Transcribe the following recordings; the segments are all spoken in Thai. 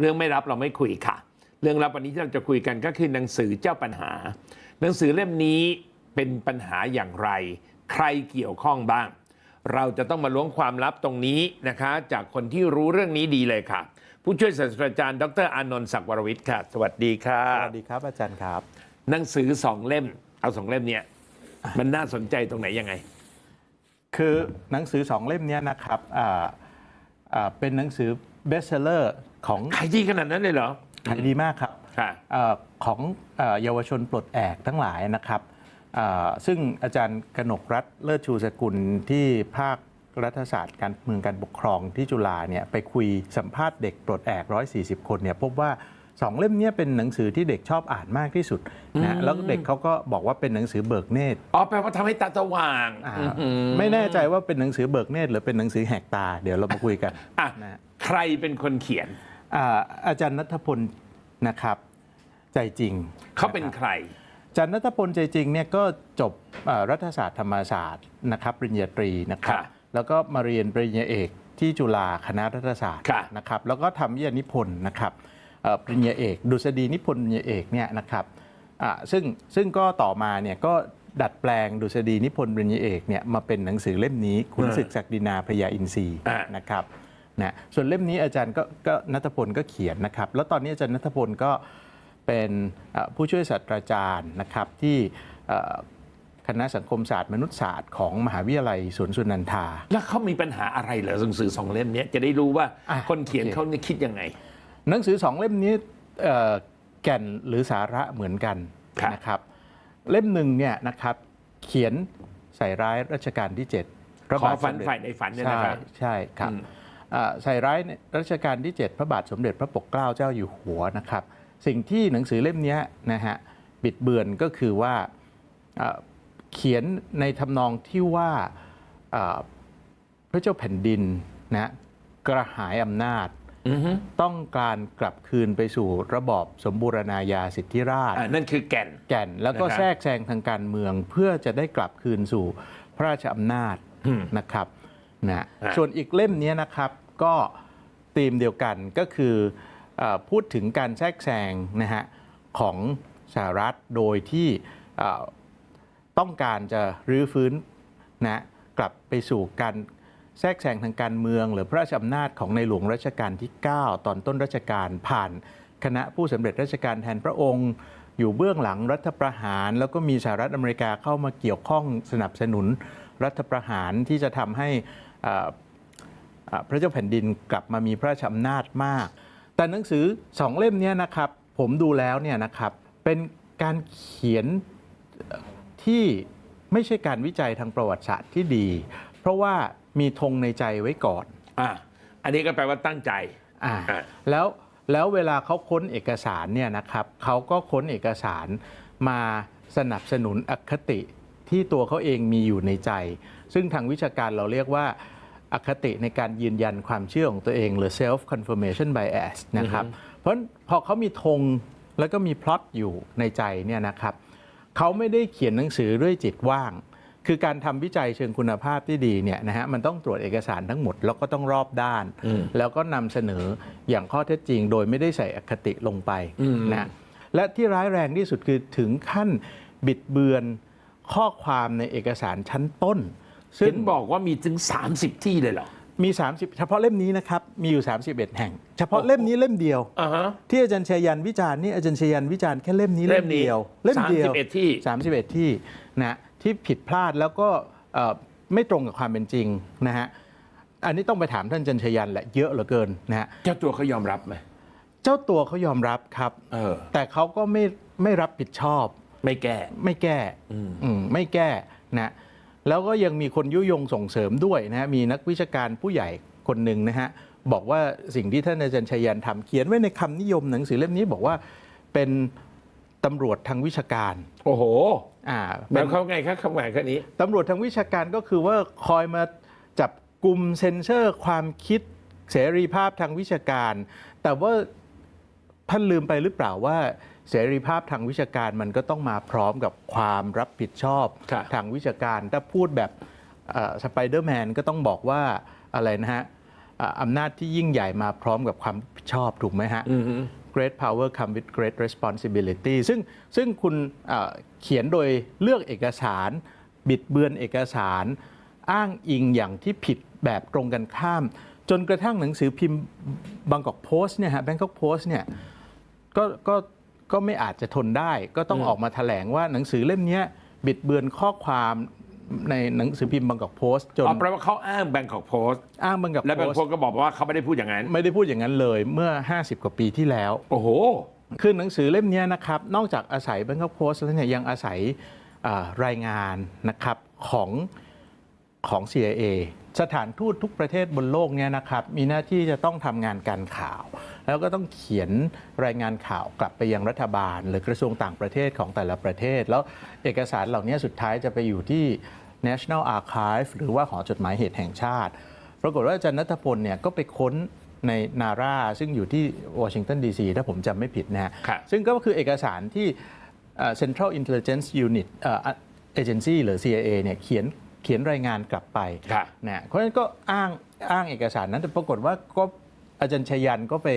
เรื่องไม่รับเราไม่คุยค่ะ เรื่องรับวันนี้ที่เราจะคุยกันก็คือหนังสือเจ้าปัญหา หนังสือเล่มนี้เป็นปัญหาอย่างไร ใครเกี่ยวข้องบ้าง เราจะต้องมาล้วงความลับตรงนี้นะคะ จากคนที่รู้เรื่องนี้ดีเลยค่ะ ผู้ช่วยศาสตราจารย์ ดรอานนท์ศักดิ์วรวิทย์ค่ะ สวัสดีค่ะสวัสดีครับอาจารย์ครับ หนังสือสองเล่ม เอาสองเล่มเนี่ยมันน่าสนใจตรงไหนยังไง คือหนังสือสองเล่มเนี้ยนะครับอ่าอ่าเป็นหนังสือเบสเซอร์ ของขายดีขนาดนั้นเลยเหรอขายดีมากครับค่ะอ่าของอ่าเยาวชนปลดแอกทั้งหลายนะครับอ่าซึ่งอาจารย์กนกรัฐเลิศชูสกุลที่ภาครัฐศาสตร์การเมืองการปกครองที่จุฬาเนี่ยไปคุยสัมภาษณ์เด็กปลดแอก 140 คนเนี่ยพบว่าสองเล่มเนี้ยเป็นหนังสือที่เด็กชอบอ่านมากที่สุดนะแล้วเด็กเขาก็บอกว่าเป็นหนังสือเบิกเนตรอ๋อแปลว่าทำให้ตาสว่างอ่าอื้อหือไม่แน่ใจว่าเป็นหนังสือเบิกเนตรหรือเป็นหนังสือแหกตา เดี๋ยวเรามาคุยกันอะนะฮะ ใครเป็นคนเขียน อ่าอาจารย์นัทพลนะครับใจจริงเขาเป็นะคใครับรอาจารย์นัทพลใจจริงเนี่ยก็จบอ่ารัฐศาสตร์ธรรมศาสตร์นะครับปริญญาตรีนะครับ ค่ะแล้วก็มาเรียนปริญญาเอกที่จุฬาคณะรัฐศาสตร์ค่ะ นะครับแล้วก็ทำวิทยานิพนธ์นะครับเอ่อปริญญาเอก ดุษฎีนิพนธ์ปริญญาเอกเนี่ยนะครับอ่าซึ่งซึ่งก็ต่อมาเนี่ยก็ดัดแปลงดุษฎีนิพนธ์ปริญญาเอกเนี่ยมาเป็นหนังสือเล่มนี้คุณศึกศักดินาพยาอินทรีย์อ่านะครับ นะส่วนเล่มนี้อาจารย์ก็ก็นัทพลก็เขียนนะครับ แล้วตอนนี้อาจารย์นัทพลก็เป็นเอ่อผู้ช่วยศาสตราจารย์นะครับที่เอ่อคณะสังคมศาสตร์มนุษยศาสตร์ของมหาวิทยาลัยสวนสุนันทา แล้วเขามีปัญหาอะไรเหรอหนังสือสองเล่มเนี้ยจะได้รู้ว่าอะคนเขียนโอเคเขาเนี่ยคิดยังไง หนังสือสองเล่มนี้เอ่อแก่นหรือสาระเหมือนกันครับนะครับเล่มหนึ่งเนี่ยนะครับเขียนใส่ร้ายรัชกาลที่ 7 พระขอบาทฝัสนมเด็จฝ่ายในฝันเนี่ยใช่นะครับใช่ครับอืมอ่า ใส่ร้ายรัชกาลที่ 7 พระบาทสมเด็จพระปกเกล้าเจ้าอยู่หัวนะครับ สิ่งที่หนังสือเล่มเนี้ยนะฮะบิดเบือนก็คือว่าอ่าเขียนในทำนองที่ว่าอ่าพระเจ้าแผ่นดินนะกระหายอำนาจอือฮึต้องการกลับคืนไปสู่ระบอบสมบูรณาญาสิทธิราชย์อ่านั่นคือแก่นแก่น แล้วก็นะครับแทรกแซงทางการเมืองเพื่อจะได้กลับคืนสู่พระราชอำนาจอืมนะครับ นะฮะส่วนอีกเล่มนี้นะครับก็ธีมเดียวกันก็คือเออพูดถึงการแทรกแซงนะฮะของสหรัฐโดยที่เอ่อต้องการจะรื้อฟื้นนะกลับไปสู่การแทรกแซงทางการเมือง หรือพระราชอำนาจของในหลวงรัชกาลที่ 9 ตอนต้นรัชกาลผ่านคณะผู้สำเร็จราชการแทนพระองค์ อยู่เบื้องหลังรัฐประหาร แล้วก็มีสหรัฐอเมริกาเข้ามาเกี่ยวข้องสนับสนุนรัฐประหารที่จะทำให้เอ่ออ่า พระเจ้าแผ่นดินกลับมามีพระราชอำนาจมาก แต่หนังสือสองเล่มเนี้นะครับผมดูแล้วเนี่ยนะครับเป็นการเขียนเอ่อที่ไม่ใช่การวิจัยทางประวัติศาสตร์ที่ดี เพราะว่ามีธงในใจไว้ก่อนอ่าอันนี้ก็แปลว่าตั้งใจอ่าอ่าแล้วแล้วเวลาเขาค้นเอกสารเนี่ยนะครับเขาก็ค้นเอกสารมาสนับสนุนอคติที่ตัวเขาเองมีอยู่ในใจ ซึ่งทางวิชาการเราเรียกว่าอคติในการยืนยันความเชื่อของตัวเองหรือ self confirmation bias นะครับ เพราะพอเขามีธงแล้วก็มีพล็อตอยู่ในใจเนี่ยนะครับเขาไม่ได้เขียนหนังสือด้วยจิตว่าง คือการทำวิจัยเชิงคุณภาพที่ดีเนี่ยนะฮะมันต้องตรวจเอกสารทั้งหมด แล้วก็ต้องรอบด้านอืมแล้วก็นำเสนออย่างข้อเท็จจริง โดยไม่ได้ใส่อคติลงไปอืมนะและที่ร้ายแรงที่สุดคือถึงขั้นบิดเบือนข้อความในเอกสารชั้นต้น ซึ่เห็งนบอกว่ามีถึง 30 ที่เลยเหรอ มี 30 เฉพาะเล่มนี้นะครับ มีอยู่ 31 แห่ง เฉพาะเล่มนี้เล่มเดียว อ่าฮะ ที่อาจารย์ชัยยันวิจารณ์นี่อาจารย์ชัยยันวิจารณ์แค่เล่มนี้เล่เล่มมนี้เดียวเล่มเดียว31ที่ 31 ที่นะที่ผิดพลาดแล้วก็เอ่อไม่ตรงกับความเป็นจริงนะฮะอันนี้ต้องไปถามท่านอาจารย์ชัยยันแหละเยอะเหลือเกินนะฮะเจ้าตัวเขายอมรับไหมเจ้าตัวเขายอมรับครับ เออ แต่เขาก็ไม่ไม่รับผิดชอบ ไม่แก้ ไม่แก้อืมอืมไม่แก้นะ แล้วก็ยังมีคนยุยงส่งเสริมด้วยนะฮะมีนักวิชาการผู้ใหญ่คนหนึ่งนะฮะบอกว่าสิ่งที่ท่านอาจารย์ชัยยันทำเขียนไว้ในคำนิยมหนังสือเล่มนี้บอกว่าเป็นตำรวจทางวิชาการโอ้โหอ่าแบเป็บนเขาไงครับคำหมายแค่นี้ตำรวจทางวิชาการก็คือว่าคอยมาจับกลุ่มเซ็นเซอร์ความคิดเสรีภาพทางวิชาการ แต่ว่าท่านลืมไปหรือเปล่าว่า เสรีภาพทางวิชาการมันก็ต้องมาพร้อมกับความรับผิดชอบครับทางวิชาการ ถ้าพูดแบบสไปเดอร์แมนก็ต้องบอกว่าอะไรนะฮะอ่าอำนาจที่ยิ่งใหญ่มาพร้อมกับความรับผิดชอบถูกไหมฮะอือฮึ great power come with great responsibility ซึ่งซึ่งคุณเอ่อเขียนโดยเลือกเอกสาร บิดเบือนเอกสาร อ้างอิงอย่างที่ผิดแบบตรงกันข้าม จนกระทั่งหนังสือพิมพ์บางกอกโพสต์เนี่ยฮะแบงกอกโพสต์เนี่ยก็ก็ ก็ไม่อาจจะทนได้ ก็ต้องอืมออกมาแถลงว่าหนังสือเล่มเนี้ยบิดเบือนข้อความในหนังสือพิมพ์บางกอกโพสต์จนอ๋อแปลว่าเขาอ้างแบงกอกโพสต์อ้างบางกอกและแบงโพกสอกต์ก็บอกว่าเขาไม่ได้พูดอย่างนั้น ไม่ได้พูดอย่างนั้นเลยเมื่อ 50 กว่าปีที่แล้ว โอ้โหคือหนังสือเล่มเนี้ยนะครับ นอกจากอาศัย Bangkok Post แล้วเนี่ยยังอาศัยอ่ารายงานนะครับของของ CIA สถานทูตทุกประเทศบนโลกเนี่ยนะครับ มีหน้าที่จะต้องทำงานการข่าว แล้วก็ต้องเขียนรายงานข่าวกลับไปยังรัฐบาล หรือกระทรวงต่างประเทศของแต่ละประเทศ แล้วเอกสารเหล่านี้สุดท้ายจะไปอยู่ที่ National Archive หรือว่าหอจดหมายเหตุแห่งชาติ ปรากฏว่าอาจารย์นัทพลเนี่ยก็ไปค้นในนาราซึ่งอยู่ที่วอชิงตันดีซีถ้าผมจำไม่ผิดนะฮะครับซึ่งก็คือเอกสารที่เอ่อ Central Intelligence Unit เอ่อ Agency หรือ CIA เนี่ยเขียนเขียนรายงานกลับไปครับนะเพราะฉะนั้นก็อ้างอ้างเอกสารนั้นแต่ปรากฏว่าก็ อาจารย์ชยันก็ไป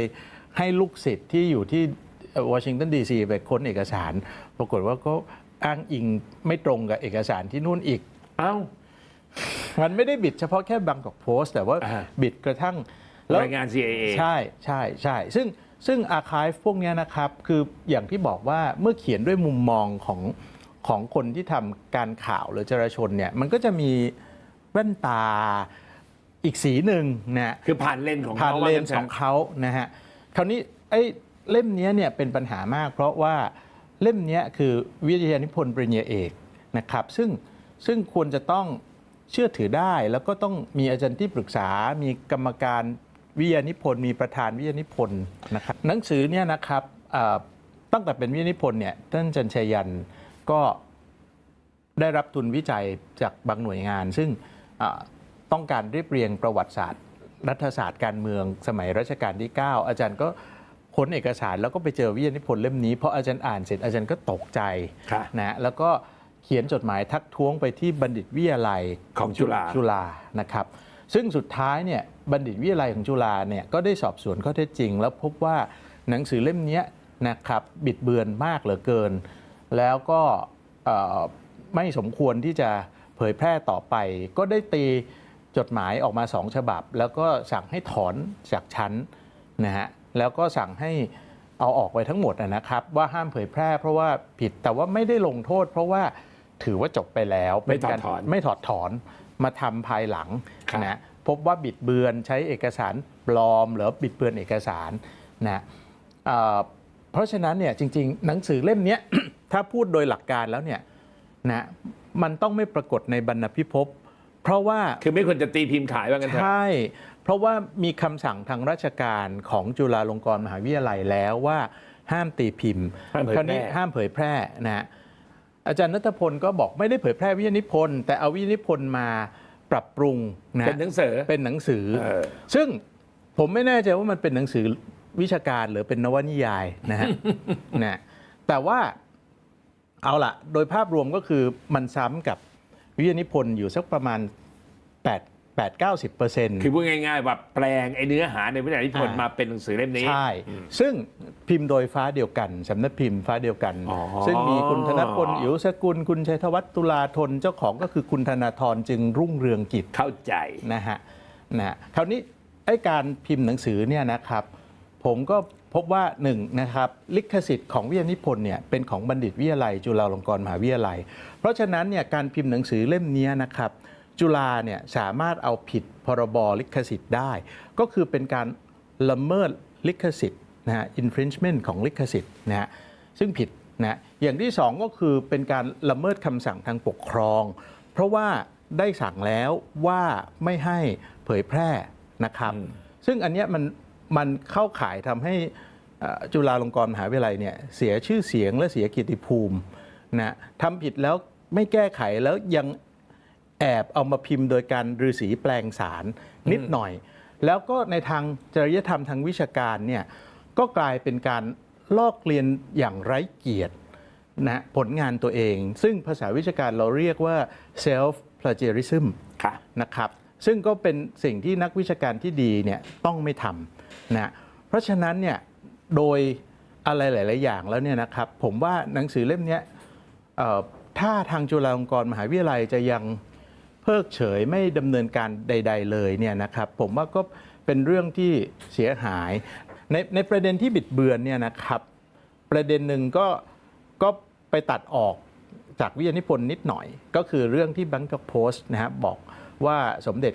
ให้ลูกศิษย์ที่อยู่ที่วอชิงตันดีซีไปค้นเอกสาร ปรากฏว่าก็อ้างอิงไม่ตรงกับเอกสารที่นู่นอีก เอ้า มันไม่ได้บิดเฉพาะแค่บางกอกโพสต์ แต่ว่าอ่า บิดกระทั่งแล้ว รายงาน CIA ใช่ใช่ใช่ซึ่งซึ่งอาคายพวกเนี้ยนะครับ คืออย่างที่บอกว่าเมื่อเขียนด้วยมุมมองของของคนที่ทำการข่าวหรือจราชนเนี่ย มันก็จะมีแว่นตา อีกสีหนึ่งนะคือผ่านเลนส์ของผ่านเขาเลว่านส์ของเขานะฮะคราวนี้ไอ้เล่มเนี้ยเนี่ยเป็นปัญหามาก เพราะว่าเล่มเนี้ยคือวิทยานิพนธ์ปริญญาเอกนะครับซึ่งซึ่งควรจะต้องเชื่อถือได้แล้วก็ต้องมีอาจารย์ที่ปรึกษา มีกรรมการวิทยานิพนธ์มีประธานวิทยานิพนธ์นะครับหนังสือเนี่ยนะครับอ่าตั้งแต่เป็นวิทยานิพนธ์เนี่ยท่านจันชัยยันก็ได้รับทุนวิจัยจากบางหน่วยงาน ซึ่งอ่า ต้องการเรียบเรียงประวัติศาสตร์ รัฐศาสตร์การเมืองสมัยรัชกาลที่ 9 อาจารย์ก็ค้นเอกสารแล้วก็ไปเจอวิทยานิพนธ์เล่มนี้เพราะอาจารย์อ่านเสร็จอาจารย์ก็ตกใจค่ะนะแล้วก็เขียนจดหมายทักท้วงไปที่บัณฑิตวิทยาลัยของจุฬาจุฬานะครับ ซึ่งสุดท้ายเนี่ยบัณฑิตวิทยาลัยของจุฬาเนี่ยก็ได้สอบสวนข้อเท็จจริง แล้วพบว่าหนังสือเล่มเนี้ยนะครับบิดเบือนมากเหลือเกิน แล้วก็เอ่อไม่สมควรที่จะเผยแพร่ต่อไป ก็ได้ตี จดหมายออกมาสองฉบับ แล้วก็สั่งให้ถอนจากชั้นนะฮะแล้วก็สั่งให้เอาออกไปทั้งหมดนะนะครับ ว่าห้ามเผยแพร่ เพราะว่าผิดแต่ว่าไม่ได้ลงโทษ เพราะว่าถือว่าจบไปแล้วไม่ถอดเป็นการถอน ไม่ถอดถอนมาทำภายหลังครับนะพบว่าบิดเบือนใช้เอกสารปลอม หรือบิดเบือนเอกสารนะเอ่อเพราะฉะนั้นเนี่ยจริง ๆ หนังสือเล่มเนี้ยถ้าพูดโดยหลักการแล้วเนี่ยนะมันต้องไม่ปรากฏในบรรณพิภพ เพราะว่าคือไม่ควรจะตีพิมพ์ขายว่ากันเถอะใช่ เพราะว่ามีคำสั่งทางราชการของจุฬาลงกรณ์มหาวิทยาลัยแล้วว่า ห้ามตีพิมพ์ห้ามเผยคราวนี้แพร่ห้ามเผยแพร่นะฮะอาจารย์นัทพลก็บอกไม่ได้เผยแพร่วิทยานิพนธ์แต่เอาวิทยานิพนธ์มาปรับปรุงนะเป็นหนังสือ เป็นหนังสือ เออ ซึ่งผมไม่แน่ใจว่ามันเป็นหนังสือวิชาการหรือเป็นนวนิยายนะฮะ นะแต่ว่าเอาละโดยภาพรวมก็คือมันซ้ำกับ วิทยานิพนธ์อยู่สักประมาณ 8 8 90เปอร์เซ็นต์คือพูดง่ายๆว่าแปลงไอ้เนื้อหาในวิทยานิพนธ์อ่ามมาเป็นหนังสือเล่มนี้ ใช่ ซึ่งพิมพ์โดยฟ้าเดียวกันสำนักพิมพ์ฟ้าเดียวกันอ๋อซึ่งมีคุณธนพลอิ๋วสกุล คุณชัยธวัฒน์ตุลาธนเจ้าของก็คือคุณธนาธรจึงรุ่งเรืองกิจเข้าใจนะฮะนะคราวนี้ไอ้การพิมพ์หนังสือเนี่ยนะครับ ผมก็ พบว่าหนึ่งนะครับลิขสิทธิ์ของวิทยานิพนธ์เนี่ยเป็นของบัณฑิตวิทยาลัย จุฬาลงกรณ์มหาวิทยาลัย เพราะฉะนั้นเนี่ยการพิมพ์หนังสือเล่มเนี้ยนะครับจุฬาเนี่ยสามารถเอาผิดพรบลิขสิทธิ์ได้ ก็คือเป็นการละเมิดลิขสิทธิ์นะฮะ infringement ของลิขสิทธิ์นะฮะซึ่งผิดนะอย่างที่สองก็คือเป็นการละเมิดคำสั่งทางปกครอง เพราะว่าได้สั่งแล้วว่าไม่ให้เผยแพร่นะครับอืมซึ่งอันเนี้ยมัน มันเข้าข่ายทำให้เอ่อจุฬาลงกรณ์มหาวิทยาลัยเนี่ยเสียชื่อเสียงและเสียเกียรติภูมินะทำผิดแล้วไม่แก้ไขแล้วยังแอบเอามาพิมพ์โดยการฤาษีแปลงสารนิดหน่อย แล้วก็ในทางจริยธรรมทางวิชาการเนี่ยก็กลายเป็นการลอกเลียนอย่างไร้เกียรตินะผลงานตัวเอง ซึ่งภาษาวิชาการเราเรียกว่า self plagiarism ค่ะนะครับซึ่งก็เป็นสิ่งที่นักวิชาการที่ดีเนี่ยต้องไม่ทำ นะเพราะฉะนั้นเนี่ยโดยอะไรหลาย ๆ อย่างแล้วเนี่ยนะครับผมว่าหนังสือเล่มนี้ถ้าทางจุฬาลงกรณ์มหาวิทยาลัยจะยังเพิกเฉยไม่ดำเนินการใด ๆ เลยเนี่ยนะครับผมว่าก็เป็นเรื่องที่เสียหาย ในในประเด็นที่บิดเบือนเนี่ยนะครับประเด็นหนึ่งก็ก็ไปตัดออกจากวิทยานิพนธ์นิดหน่อย ก็คือเรื่องที่บังกอกโพสต์นะครับบอกว่าสมเด็จ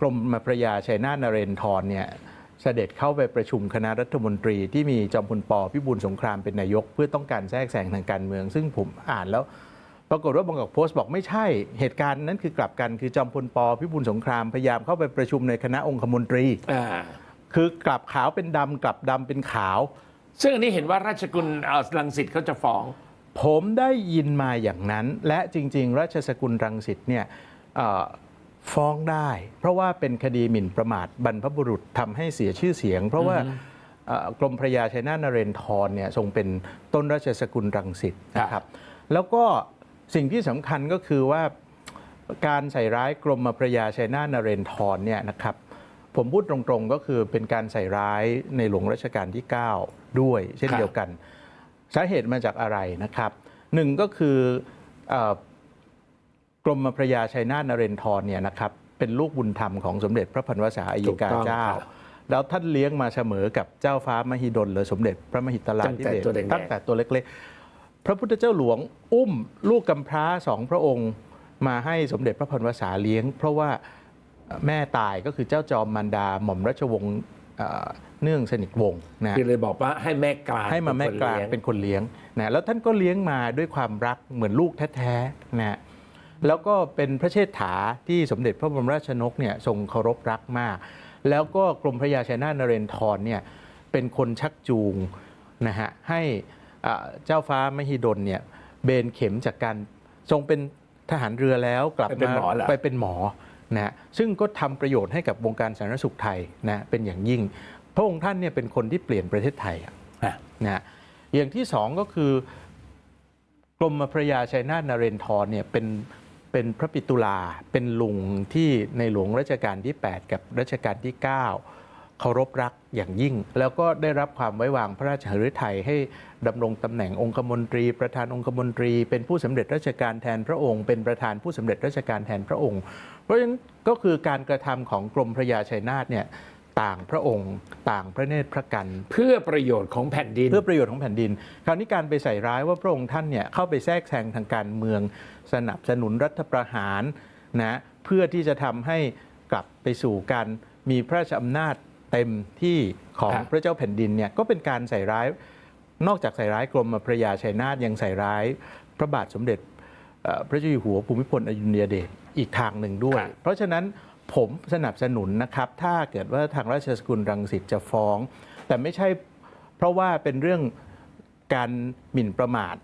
กรมพระยาชัยนาทนเรนทรเนี่ยเสด็จเข้าไปประชุมคณะรัฐมนตรีที่มีจอมพลปพิบูลสงครามเป็นนายก เพื่อต้องการแทรกแซงทางการเมือง ซึ่งผมอ่านแล้วปรากฏว่าบางกอกโพสต์บอกไม่ใช่เหตุการณ์นั้นคือกลับกันคือจอมพลปพิบูลสงครามพยายามเข้าไปประชุมในคณะองคมนตรีอ่าคือกลับขาวเป็นดำกลับดำเป็นขาว ซึ่งอันนี้เห็นว่าราชกุลเอ่อรังสิตเขาจะฟ้อง ผมได้ยินมาอย่างนั้น และจริง ๆ ราชสกุลรังสิตเนี่ยเอ่อ ฟ้องได้ เพราะว่าเป็นคดีหมิ่นประมาทบรรพบุรุษทำให้เสียชื่อเสียง เพราะว่าเอ่อกรมพระยาชัยนาทนเรนทรเนี่ยทรงเป็นต้นราชสกุลรังสิตนะคครัรับบแล้วก็สิ่งที่สำคัญก็คือว่าการใส่ร้ายกรมพระยาชัยนาทนเรนทรเนี่ยนะครับผมพูดตรงๆก็คือเป็นการใส่ร้ายในหลวงรัชกาลที่ 9 ด้วย เช่นครับเดียวกัน สาเหตุมาจากอะไรนะครับหนึ่งก็คือเอ่อ กรมพระยาชัยนาทนเรนทรเนี่ยนะครับเป็นลูกบุญธรรมของสมเด็จพระพันวษาอัยกาถูกต้องเจ้าครับแล้วท่านเลี้ยงมาเสมอกับเจ้าฟ้ามหิดลหรือสมเด็จพระมหิตลาตั้งธิแต่เบศรตัวเด็กๆตั้งแต่ตัวเล็กๆ พระพุทธเจ้าหลวงอุ้มลูกกำพร้าสองพระองค์มาให้สมเด็จพระพันวษาเลี้ยง เพราะว่าแม่ตายก็คือเจ้าจอมมารดาหม่อมราชวงศ์เอ่อเนื่องสนิทวงศ์นะคือเลยบอกว่าให้แม่กลางให้มาแม่กลางเป็นคนเลี้ยงเป็นคนเลี้ยงนะแล้วท่านก็เลี้ยงมาด้วยความรักเหมือนลูกแท้ๆนะ แล้วก็เป็นพระเชษฐาที่สมเด็จพระบรมราชนกเนี่ยทรงเคารพรักมาก แล้วก็กรมพระยาชัยนาทนเรนทรเนี่ยเป็นคนชักจูงนะฮะให้อ่าเจ้าฟ้ามหิดลเนี่ยเบนเข็มจากการทรงเป็นทหารเรือแล้วกลับไปเป็นมาหมอเหรอไปเป็นหมอนะฮะซึ่งก็ทำประโยชน์ให้กับวงการสาธารณสุขไทยนะเป็นอย่างยิ่ง พระองค์ท่านเนี่ยเป็นคนที่เปลี่ยนประเทศไทยอะอะนะฮะอย่างที่สองก็คือกรมพระยาชัยนาทนเรนทรเนี่ยเป็น เป็นพระปิตุลาเป็นลุงที่ในหลวงรัชกาลที่ 8 กับรัชกาลที่ 9 เคารพรักอย่างยิ่ง แล้วก็ได้รับความไว้วางพระราชหฤทัยให้ดำรงตำแหน่งองคมนตรี ประธานองคมนตรี เป็นผู้สำเร็จราชการแทนพระองค์ เป็นประธานผู้สำเร็จราชการแทนพระองค์ เพราะฉะนั้นก็คือการกระทำของกรมพระยาชัยนาทเนี่ย ต่างพระองค์ ต่างพระเนตรพระกัน เพื่อประโยชน์ของแผ่นดิน เพื่อประโยชน์ของแผ่นดิน คราวนี้การไปใส่ร้ายว่าพระองค์ท่านเนี่ยเข้าไปแทรกแซงทางการเมือง สนับสนุนรัฐประหารนะเพื่อที่จะทำให้กลับไปสู่การมีพระราชอำนาจเต็มที่ของครับพระเจ้าแผ่นดินเนี่ยก็เป็นการใส่ร้ายนอกจากใส่ร้ายกรมพระยาชัยนาทยังใส่ร้ายพระบาทสมเด็จเอ่อพระเจ้าอยู่หัวภูมิพลอดุลยเดชอีกทางหนึ่งด้วยครับเพราะฉะนั้น ผมสนับสนุนนะครับ ถ้าเกิดว่าทางราชสกุลรังสิตจะฟ้อง แต่ไม่ใช่เพราะว่าเป็นเรื่องการหมิ่นประมาท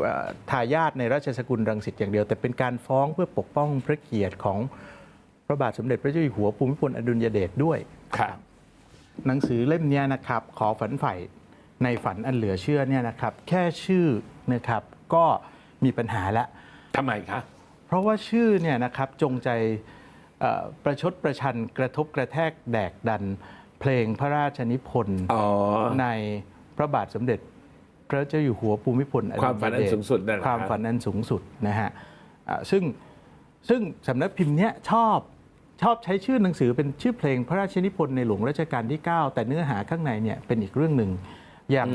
เอ่อทายาทในราชสกุลรังสิตอย่างเดียว แต่เป็นการฟ้องเพื่อปกป้องพระเกียรติของพระบาทสมเด็จพระเจ้าอยู่หัวภูมิพลอดุลยเดชด้วยครับหนังสือเล่มเนี้ยนะครับ ขอฝันใฝ่ในฝันอันเหลือเชื่อเนี่ยนะครับ แค่ชื่อนะครับก็มีปัญหาละทำไมคะเพราะว่าชื่อเนี่ยนะครับจงใจเอ่อ ประชดประชันกระทบกระแทกแดกดัน เพลงพระราชนิพนธ์อ๋อในพระบาทสมเด็จ พระเจ้าอยู่หัวภูมิพลอดุลยเดชความฝันอันสูงสุดนั่นแหละความครับฝันอันสูงสุดนะฮะอ่าซึ่งซึ่งสำนักพิมพ์เนี้ยชอบชอบใช้ชื่อหนังสือเป็นชื่อเพลงพระราชนิพนธ์ในหลวงรัชกาลที่ 9 แต่เนื้อหาข้างในเนี่ยเป็นอีกเรื่องหนึ่งอย่าง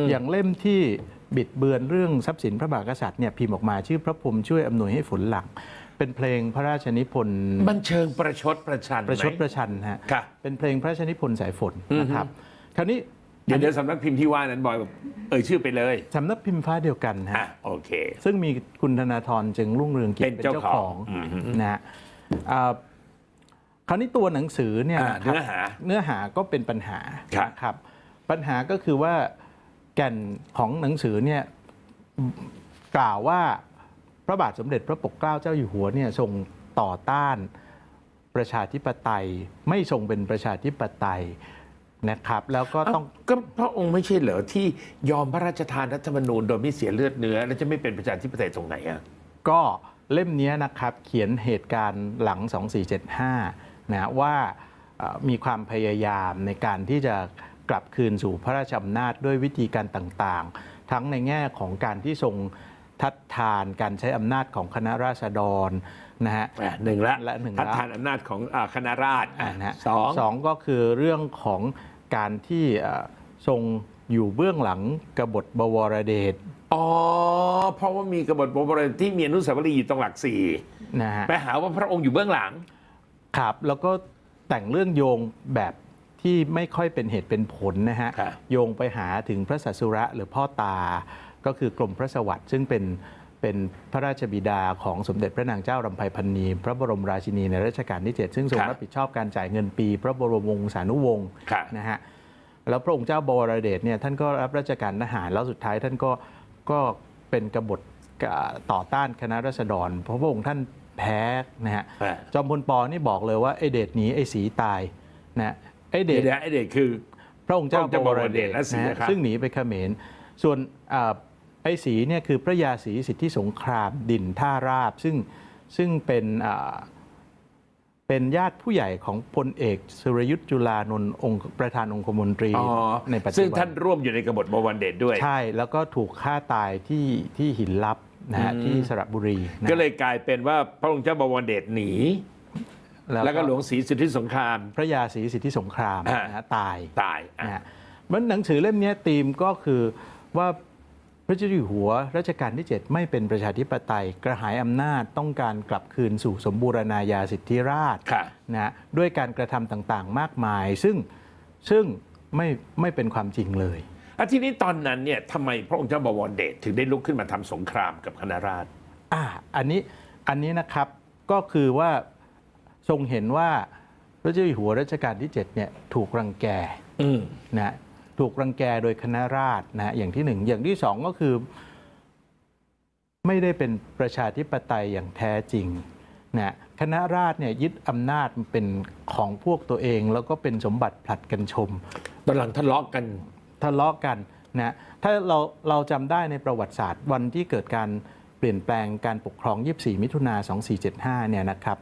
มอย่างเล่มที่บิดเบือนเรื่องทรัพย์สินพระมหากษัตริย์เนี่ยพิมพ์ออกมาชื่อพระพรหมช่วยอำนวยให้ฝนหลัง เป็นเพลงพระราชนิพนธ์มันเชิงประชดประชันไหม ประชดประชันฮะค่ะ เป็นเพลงพระราชนิพนธ์สายฝนอือฮึนะครับคราวนี้เดี๋ยวเดี๋ยวสำนักพิมพ์ที่ว่านั้นบอยบอกเอ่ยชื่อไปเลยสำนักพิมพ์ฟ้าเดียวกันฮะ อะโอเค ซึ่งมีคุณธนาธรจึงรุ่งเรืองกิจเป็นเป็นเจ้าเจ้าขขอองงอืมนะฮะอ่าคราวนี้ตัวหนังสือเนี่ยอ่านะครับเนื้อหาเนื้อหาก็เป็นปัญหาครับ นะครับ ปัญหาก็คือว่าแก่นของหนังสือเนี่ยกล่าวว่าพ ระบาทสมเด็จพระปกเกล้าเจ้าอยู่หัวเนี่ยทรงต่อต้านประชาธิปไตยไม่ทรงเป็นประชาธิปไตยนะครับ แล้วก็ต้องเอ้าก็พระองค์ไม่ใช่เหรอที่ยอมพระราชทานรัฐธรรมนูญโดยไม่เสียเลือดเนื้อ แล้วจะไม่เป็นประชาธิปไตยตรงไหนอะก็เล่มนี้นะครับเขียนเหตุการณ์หลัง 2475นะว่าเอ่อมีความพยายามในการที่จะกลับคืนสู่พระราชอำนาจด้วยวิธีการต่างๆ ทั้งในแง่ของการที่ทรง ทัดทานการใช้อำนาจของคณะราษฎรนะฮะอะหนึ่งละและหนึ่งละทัดทานอำนาจของอาคณะราษฎรอ่านะฮะสองสองก็คือเรื่องของการที่เอ่อทรงอยู่เบื้องหลังกบฏบวรเดชอ๋อ เพราะว่ามีกบฏบรมที่มีอนุสาวรีย์อยู่ตรงหลักสี่นะฮะไปหาว่าพระองค์อยู่เบื้องหลังครับแล้วก็แต่งเรื่องโยงแบบที่ไม่ค่อยเป็นเหตุเป็นผลนะฮะครับโยงไปหาถึงพระสัสสุระหรือพ่อตา ก็คือกรมพระสวัสดิ์ซึ่งเป็นเป็นพระราชบิดาของสมเด็จพระนางเจ้ารำไพพันนี พระบรมราชินีในรัชกาลที่ 7 ซึ่งทรงครับรับผิดชอบการจ่ายเงินปี พระบรมวงศานุวงศ์ครับนะฮะแล้วพระองค์เจ้าบวรเดชเนี่ยท่านก็รับราชการทหารแล้วสุดท้ายท่านก็ก็เป็นกบฏต่อต้านคณะรัษฎร เพราะพระองค์ท่านแพ้นะฮะอ่าจอมพลปอนี่บอกเลยว่าไอเดชหนีไอสีตายนะไอเดเดี๋ยชวนะไอเด็กคือพระองค์เจ้าพระองค์เจ้าบวรเดชบวรเดชและศรีนะฮะนะครับซึ่งหนีไปเขมรส่วนอ่า ไอสีเนี่ยคือพระยาศรีสิทธิสงครามดินท่าราบ ซึ่งซึ่งเป็นอ่าเป็นญาติผู้ใหญ่ของพลเอกสุรยุทธ์จุลานนท์องค์ประธานองคมนตรีอ๋อในปัจจุซึ่งบัท่านร่วมอยู่ในกบฏบวรเดชด้วย ใช่ แล้วก็ถูกฆ่าตายที่ที่หินลับนะฮะอืมที่สระบุรีนะก็เลยกลายเป็นว่าพระองค์เจ้าบวรเดชหนี แล้วก็หลวงศรีสุทธิสงคราม พระยาศรีสิทธิสงครามอ่านนะฮะตายตายอะนะฮะมันหนังสือเล่มนี้ธีมก็คือว่า พระเจ้าอยู่หัวรัชกาลที่ 7 ไม่เป็นประชาธิปไตย กระหายอำนาจต้องการกลับคืนสู่สมบูรณาญาสิทธิราชย์ค่ะนะฮะด้วยการกระทำต่างๆ มากมาย ซึ่งซึ่งไม่ไม่เป็นความจริงเลยอะทีนี้ตอนนั้นเนี่ยทำไมพระองค์เจ้าบวรเดชถึงได้ลุกขึ้นมาทำสงครามกับคณะราษฎรอ่าอันนี้อันนี้นะครับก็คือว่าทรงเห็นว่าพระเจ้าอยู่หัวรัชกาลที่ 7 เนี่ยถูกรังแกอืมนะ ถูกรังแกโดยคณะราษฎรนะอย่างที่หนึ่งอย่างที่สองก็คือ ไม่ได้เป็นประชาธิปไตยอย่างแท้จริงนะคณะราษฎรเนี่ยยึดอำนาจเป็นของพวกตัวเอง แล้วก็เป็นสมบัติผลัดกันชมตอนหลังทะเลาะกันทะเลาะกันนะถ้าเราเราจำได้ในประวัติศาสตร์วันที่เกิดการเปลี่ยนแปลงการปกครอง 24 มิถุนา2475 เนี่ยนะครับ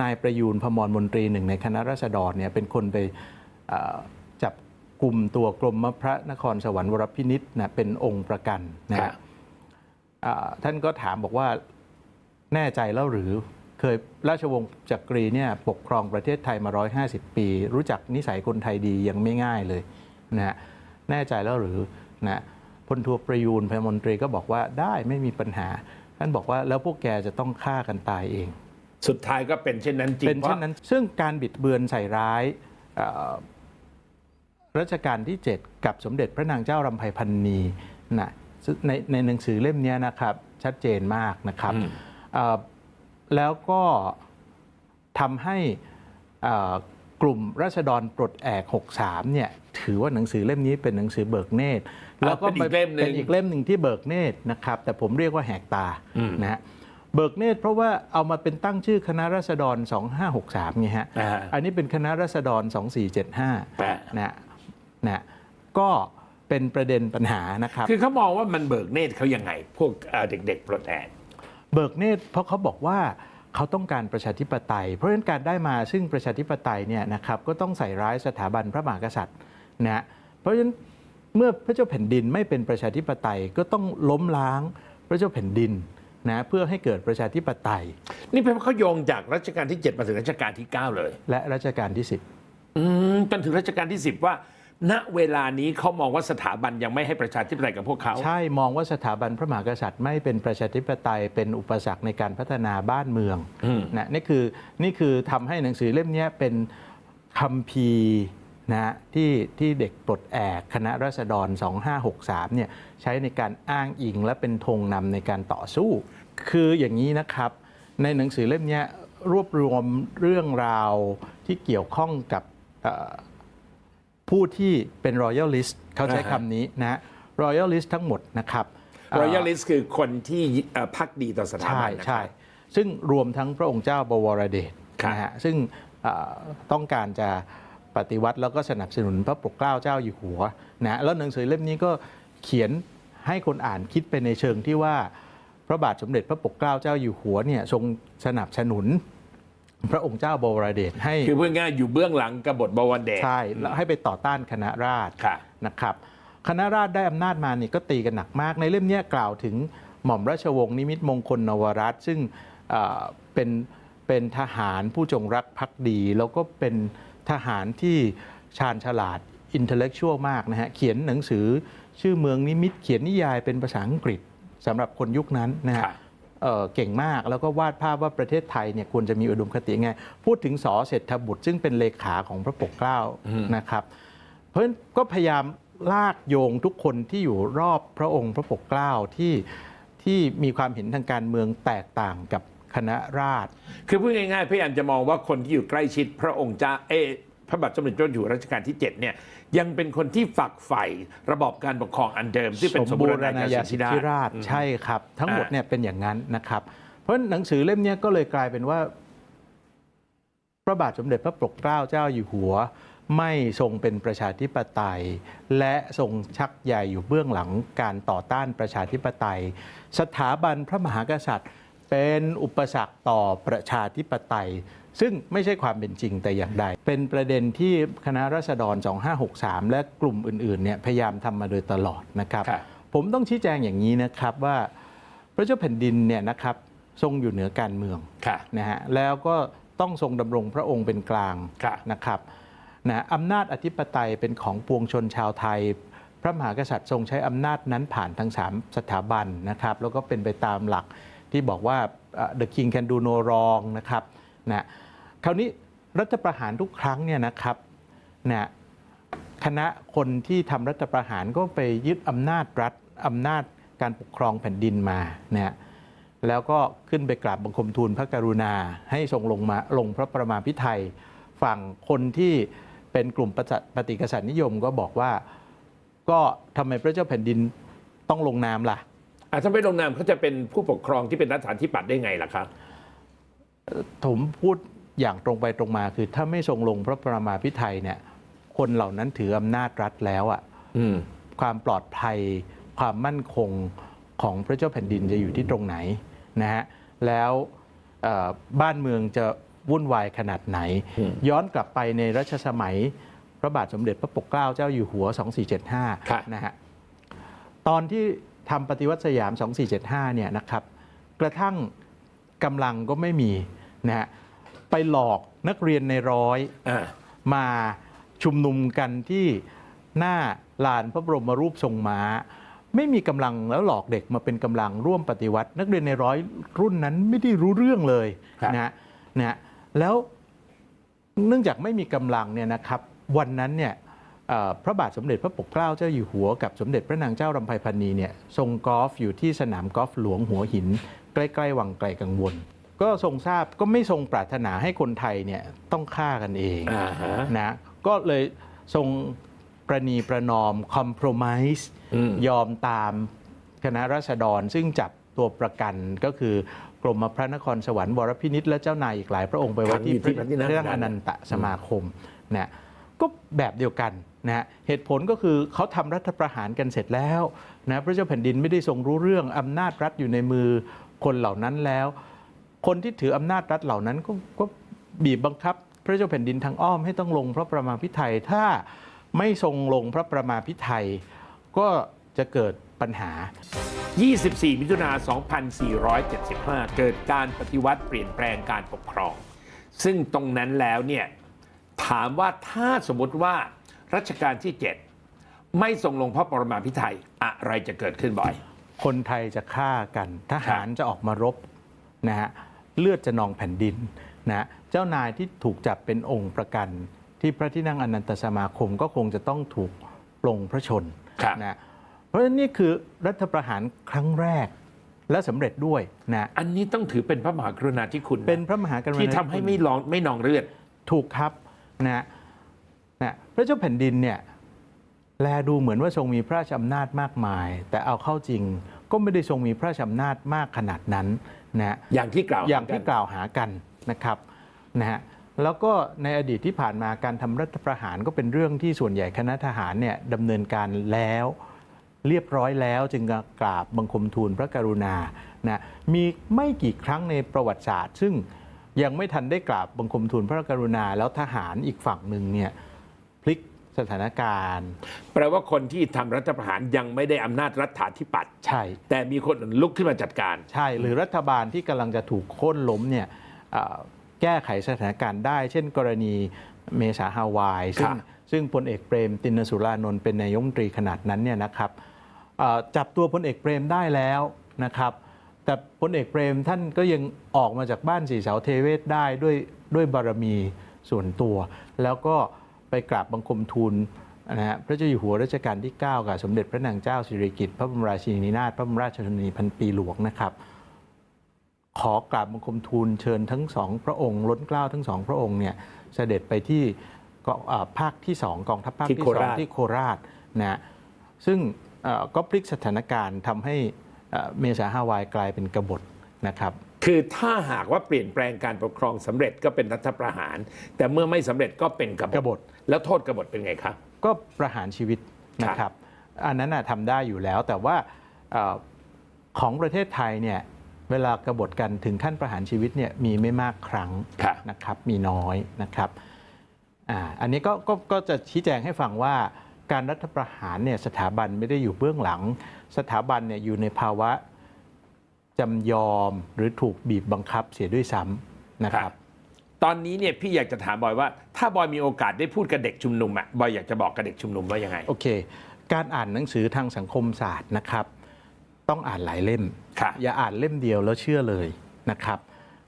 นายประยูนพมรมนตรีหนึ่งในคณะราษฎรเนี่ยเป็นคนไปเอ่อจับ กลุ่มตัวกรมพระนครสวรรค์วรพินิษนะเป็นองค์ประกันนะครัฮะบอ่าท่านก็ถามบอกว่าแน่ใจแล้วหรือเคยราชวงศ์จักรีเนี่ยปกครองประเทศไทยมา 150 ปี รู้จักนิสัยคนไทยดียังไม่ง่ายเลยนะฮะแน่ใจแล้วหรือนะพลทัวประยูนพมนตรีก็บอกว่าได้ไม่มีปัญหา ท่านบอกว่าแล้วพวกแกจะต้องฆ่ากันตายเอง สุดท้ายก็เป็นเช่นนั้นจริงเป็นเช่นนั้น ซึ่งการบิดเบือนใส่ร้ายเอ่อ รัชกาลที่ 7 กับสมเด็จพระนางเจ้ารำไพพันนีนะซึ่งในในหนังสือเล่มเนี้ยนะครับ ชัดเจนมากนะครับเอ่อแล้วก็ทำให้เอ่อกลุ่มรัษฎรปลดแอก 63 เนี่ย ถือว่าหนังสือเล่มนี้เป็นหนังสือเบิกเนตรแล้วก็เป็นอีกเล่มหนึ่งเป็นอีกเล่มหนึ่งที่เบิกเนตรนะครับ แต่ผมเรียกว่าแหกตาอืมนะฮะเบิกเนตรเพราะว่าเอามาเป็นตั้งชื่อคณะรัษฎร 2563ไงฮะอ่าอันนี้เป็นคณะรัษฎรอ่า2475นะ นะก็เป็นประเด็นปัญหานะครับ คือเขามองว่ามันเบิกเนตรเขายังไง พวกเอ่อเด็กๆปลดแอกเบิกเนตรเพราะเขาบอกว่าเขาต้องการประชาธิปไตย เพราะฉะนั้นการได้มาซึ่งประชาธิปไตยเนี่ยนะครับก็ต้องใส่ร้ายสถาบันพระมหากษัตริย์นะเพราะฉะนั้นเมื่อพระเจ้าแผ่นดินไม่เป็นประชาธิปไตยก็ต้องล้มล้างพระเจ้าแผ่นดินนะเพื่อให้เกิดประชาธิปไตย นี่เป็นเพราะเขาโยงจากรัชกาลที่ 7 มาถึงรัชกาลที่ 9 เลย และรัชกาลที่อืมจนถึงรัชกาลที่ 10 ว่า ณเวลานี้เขามองว่าสถาบันยังไม่ให้ประชาธิปไตยกับพวกเขา10ใช่มองว่าสถาบันพระมหากษัตริย์ไม่เป็นประชาธิปไตยเป็นอุปสรรคในการพัฒนาบ้านเมืองอืม นะนี่คือนี่คือทำให้หนังสือเล่มนี้เป็นคำพีร์นะที่ที่เด็กปลดแอกคณะรัษฎร 2563เนี่ยใช้ในการอ้างอิงและเป็นธงนำในการต่อสู้ คืออย่างนี้นะครับ ในหนังสือเล่มนี้รวบรวมเรื่องราวที่เกี่ยวข้องกับเอ่อ ผู้ที่เป็น royalist เขาใช้อ่าฮะคำนี้นะ royalist ทั้งหมดนะครับเอ่อรอยัลลิสคือคนที่เอ่อพักดีต่อสถาใช่บันนะคใช่รับซึ่งรวมทั้งพระองค์เจ้าบวรเดชครับนะฮะซึ่งเอ่อต้องการจะปฏิวัติแล้วก็สนับสนุนพระปกเกล้าเจ้าอยู่หัวนะแล้วหนังสือเล่มนี้ก็เขียนให้คนอ่านคิดไปในเชิงที่ว่าพระบาทสมเด็จพระปกเกล้าเจ้าอยู่หัวเนี่ยทรงสนับสนุน พระองค์เจ้าบวรเดชให้คือพูดง่ายๆอยู่เบื้องหลังกบฏบวรเดชใช่แล้วให้ไปต่อต้านคณะราษฎรค่ะนะครับ คณะราษฎรได้อำนาจมานี่ก็ตีกันหนักมาก ในเล่มเนี้ยกล่าวถึงหม่อมราชวงศ์นิมิตมงคลนวรัตน์ซึ่งเอ่อเป็นเป็นทหารผู้จงรักภักดี แล้วก็เป็นทหารที่ชาญฉลาดอินเทลเล็กชวลมากนะฮะเขียนหนังสือชื่อเมืองนิมิตเขียนนิยายเป็นภาษาอังกฤษสำหรับคนยุคนั้นนะฮะค่ะเอ่อ เก่งมาก แล้วก็วาดภาพว่าประเทศไทยเนี่ยควรจะมีอุดมคติไง พูดถึงสอเศรษฐบุตร ซึ่งเป็นเลขาของพระปกเกล้าอืมนะครับ เพราะฉะนั้นก็พยายามลากโยงทุกคนที่อยู่รอบพระองค์พระปกเกล้าที่ที่มีความเห็นทางการเมืองแตกต่างกับคณะราษฎรคือพูดง่ายๆพยายามจะมองว่าคนที่อยู่ใกล้ชิดพระองค์เจ้าเออ พระบาทสมเด็จเจ้าอยู่หัวรัชกาลที่7เนี่ยยังเป็นคนที่ฝักใฝ่ระบอบการปกครองอันเดิมที่เป็นสมบูรณาญาสิทธิราราชชใช่ครับ ทั้งหมดอ่าเนี่ยเป็นอย่างนั้นนะครับ เพราะฉะนั้นหนังสือเล่มเนี้ยก็เลยกลายเป็นว่า พระบาทสมเด็จพระปกเกล้าเจ้าอยู่หัว ไม่ทรงเป็นประชาธิปไตย และทรงชักใยอยู่เบื้องหลังการต่อต้านประชาธิปไตย สถาบันพระมหากษัตริย์ เป็นอุปสรรคต่อประชาธิปไตย ซึ่งไม่ใช่ความเป็นจริงแต่อย่างใด เป็นประเด็นที่คณะรัษฎร 2563 และกลุ่มอื่นๆเนี่ยพยายามทำมาโดยตลอดนะครับค่ะผมต้องชี้แจงอย่างนี้นะครับว่าพระเจ้าแผ่นดินเนี่ยนะครับทรงอยู่เหนือการเมืองค่ะนะฮะแล้วก็ต้องทรงดำรงพระองค์เป็นกลางค่ะนะครับนะอำนาจอธิปไตยเป็นของปวงชนชาวไทย พระมหากษัตริย์ทรงใช้อำนาจนั้นผ่านทั้ง 3 สถาบันนะครับ แล้วก็เป็นไปตามหลักที่บอกว่าเอ่อ the king can do no wrong นะครับ นะคราวนี้รัฐประหารทุกครั้งเนี่ยนะครับนะคณะคนที่ทำรัฐประหารก็ไปยึดอำนาจรัฐอำนาจการปกครองแผ่นดินมานะฮะแล้วก็ขึ้นไปกราบบังคมทูลพระกรุณา ให้ทรงลงมาลงพระประมาพิไทยฝั่งคนที่เป็นกลุ่มปฏิปฏิกษัตริย์นิยมก็บอกว่าก็ทำไมพระเจ้าแผ่นดินต้องลงนามล่ะอะถ้าไม่ลงนามเขาจะเป็นผู้ปกครองที่เป็นรัฐาธิปัตย์ได้ไงล่ะครับ ผมพูดอย่างตรงไปตรงมาคือถ้าไม่ทรงลงพระประมาพิไทยเนี่ย คนเหล่านั้นถืออำนาจรัฐแล้วอะอืมความปลอดภัย ความมั่นคงของพระเจ้าแผ่นดินจะอยู่ที่ตรงไหนนะฮะแล้วเอ่อบ้านเมืองจะวุ่นวายขนาดไหนอืมย้อนกลับไปในรัชสมัย พระบาทสมเด็จพระปกเกล้าเจ้าอยู่หัวค่ะ2475 นะฮะตอนที่ทำปฏิวัติสยาม 2475 เนี่ยนะครับ กระทั่งกำลังก็ไม่มี นะฮะไปหลอกนักเรียนในร้อยอ่า มาชุมนุมกันที่หน้าลานพระบรมรูปทรงม้า ไม่มีกำลังแล้วหลอกเด็กมาเป็นกำลังร่วมปฏิวัติ นักเรียนในร้อยรุ่นนั้นไม่ได้รู้เรื่องเลยครับ นะฮะนะฮะแล้วเนื่องจากไม่มีกำลังเนี่ยนะครับวันนั้นเนี่ยเอ่อพระบาทสมเด็จพระปกเกล้าเจ้าอยู่หัวกับสมเด็จพระนางเจ้ารำไพพรรณีเนี่ยทรงกอล์ฟอยู่ที่สนามกอล์ฟหลวงหัวหิน ใกล้ ๆ วังไกลกังวล ก็ทรงทราบก็ไม่ทรงปรารถนาให้คนไทยเนี่ยต้องฆ่ากันเองอ่าฮะ นะก็เลยทรงประนีประนอมคอม p r o m i s e อืม ยอมตามคณะราษฎร ซึ่งจับตัวประกันก็คือกรมพระนครสวรรค์วรพินิษและเจ้านายอีกหลายพระองค์ไปไว้ที่ขังอยู่ที่พระที่นั่งพระที่นั่งอนันตสมาคมนะก็แบบเดียวกันนะฮะเหตุผลก็คือเขาทำรัฐประหารกันเสร็จแล้วนะพระเจ้าแผ่นดินไม่ได้ทรงรู้เรื่องอำนาจรัฐอยู่ในมือคนเหล่านั้นแล้ว คนที่ถืออำนาจรัฐเหล่านั้นก็ก็บีบบังคับ พระเจ้าแผ่นดินทางอ้อมให้ต้องลงพระประมาพิไทยถ้าไม่ทรงลงพระประมาพิไทยก็จะเกิดปัญหา 24 มิถุนา2475 เกิดการปฏิวัติเปลี่ยนแปลงการปกครอง ซึ่งตรงนั้นแล้วเนี่ยถามว่าถ้าสมมติว่ารัชกาลที่ 7 ไม่ทรงลงพระปรมาภิไธยอะไรจะเกิดขึ้นบ่อย คนไทยจะฆ่ากัน ทหารจะออกมารบนะฮะ เลือดจะนองแผ่นดินนะฮะเจ้านายที่ถูกจับเป็นองค์ประกัน ที่พระที่นั่งอนันตสมาคมก็คงจะต้องถูกปลงพระชนครับนะเพราะฉะนั้นนี่คือรัฐประหารครั้งแรกและสำเร็จด้วยนะอันนี้ต้องถือเป็นพระมหากรุณาธิคุณนะเป็นพระมหากรุณาธิที่คุณทำให้ไม่ลองไม่นองเลือดถูกครับนะนะพระเจ้าแผ่นดินเนี่ยแลดูเหมือนว่าทรงมีพระราชอำนาจมากมาย แต่เอาเข้าจริงก็ไม่ได้ทรงมีพระราชอำนาจมากขนาดนั้น นะอย่างที่กล่าวอย่างที่นกล่าวหากันนะครับนะฮะแล้วก็ในอดีตที่ผ่านมาการทำรัฐประหารก็เป็นเรื่องที่ส่วนใหญ่คณะทหารเนี่ยดำเนินการแล้วเรียบร้อยแล้วจึงกราบบังคมทูลพระกรุณานะมีไม่กี่ครั้งในประวัติศาสตร์ ซึ่งยังไม่ทันได้กราบบังคมทูลพระกรุณา แล้วทหารอีกฝั่งหนึ่งเนี่ยพลิก สถานการณ์ แปลว่าคนที่ทำรัฐประหารยังไม่ได้อำนาจรัฐาธิปัตย์ใช่ แต่มีคนอื่นลุกขึ้นมาจัดการ ใช่ หรือรัฐบาลที่กำลังจะถูกโค่นล้มเนี่ยเอ่อแก้ไขสถานการณ์ได้ เช่นกรณีเมษาฮาวาย ซึ่งค่ะ ซึ่งพลเอกเปรม ตินสุรานนท์เป็นนายกรัฐมนตรีขนาดนั้นเนี่ยนะครับเอ่อจับตัวพลเอกเปรมได้แล้วนะครับ แต่พลเอกเปรมท่านก็ยังออกมาจากบ้านสีเสาเทเวศได้ด้วยด้วยบารมีส่วนตัว แล้วก็ ไปกราบบังคมทูลนะฮะพระเจ้าอยู่หัวรัชกาลที่ 9 กับสมเด็จพระนางเจ้าสิริกิติ์พระบรมราชินีนาถพระบรมราชชนนีพันปีหลวงนะครับ ขอกราบบังคมทูลเชิญทั้งสองพระองค์ล้นเกล้าทั้งสองพระองค์เนี่ยเสด็จไปที่กองอ่าภาคที่สองกองทัพภาคที่ที่โคสอรางชที่โคราชนะซึ่งเอ่อก็พลิกสถานการณ์ทำให้เอ่อเมษาฮาวายกลายเป็นกบฏนะครับคือถ้าหากว่าเปลี่ยนแปลงการปกครองสำเร็จก็เป็นรัฐประหาร แต่เมื่อไม่สำเร็จก็เป็นกบฏกบฏ แล้วโทษกบฏเป็นไงครับ ก็ประหารชีวิตนะครับ อันนั้นนะทำได้อยู่แล้ว แต่ว่าเออของประเทศไทยเนี่ยเวลากบฏกันถึงขั้นประหารชีวิตเนี่ยมีไม่มากครั้งครับนะครับ มีน้อยนะครับอ่าอันนี้ก็ก็ก็จะชี้แจงให้ฟังว่าการรัฐประหารเนี่ยสถาบันไม่ได้อยู่เบื้องหลัง สถาบันเนี่ยอยู่ในภาวะจำยอมหรือถูกบีบบังคับเสียด้วยซ้ำนะครับ ตอนนี้เนี่ยพี่อยากจะถามบอยว่า ถ้าบอยมีโอกาสได้พูดกับเด็กชุมนุมอะบอยอยากจะบอกกับเด็กชุมนุมว่ายังไง โอเค การอ่านหนังสือทางสังคมศาสตร์นะครับ ต้องอ่านหลายเล่ม ค่ะอย่าอ่านเล่มเดียวแล้วเชื่อเลยนะครับ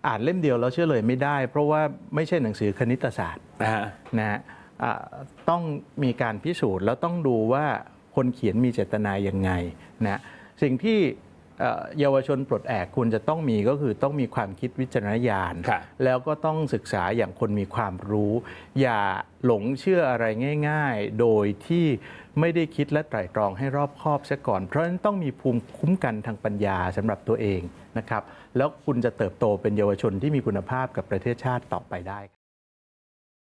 อ่านเล่มเดียวแล้วเชื่อเลยไม่ได้ เพราะว่าไม่ใช่หนังสือคณิตศาสตร์นะฮะนะฮะอ่าต้องมีการพิสูจน์แล้วต้องดูว่าคนเขียนมีเจตนาอย่างไงนะสิ่งที่ เอ่อเยาวชนปลดแอกควรจะต้องมีก็คือต้องมีความคิดวิจารณญาณครับแล้วก็ต้องศึกษาอย่างคนมีความรู้ อย่าหลงเชื่ออะไรง่าย ๆ โดยที่ไม่ได้คิดและไตร่ตรองให้รอบคอบซะก่อน เพราะฉะนั้นต้องมีภูมิคุ้มกันทางปัญญาสำหรับตัวเองนะครับ แล้วคุณจะเติบโตเป็นเยาวชนที่มีคุณภาพกับประเทศชาติต่อไปได้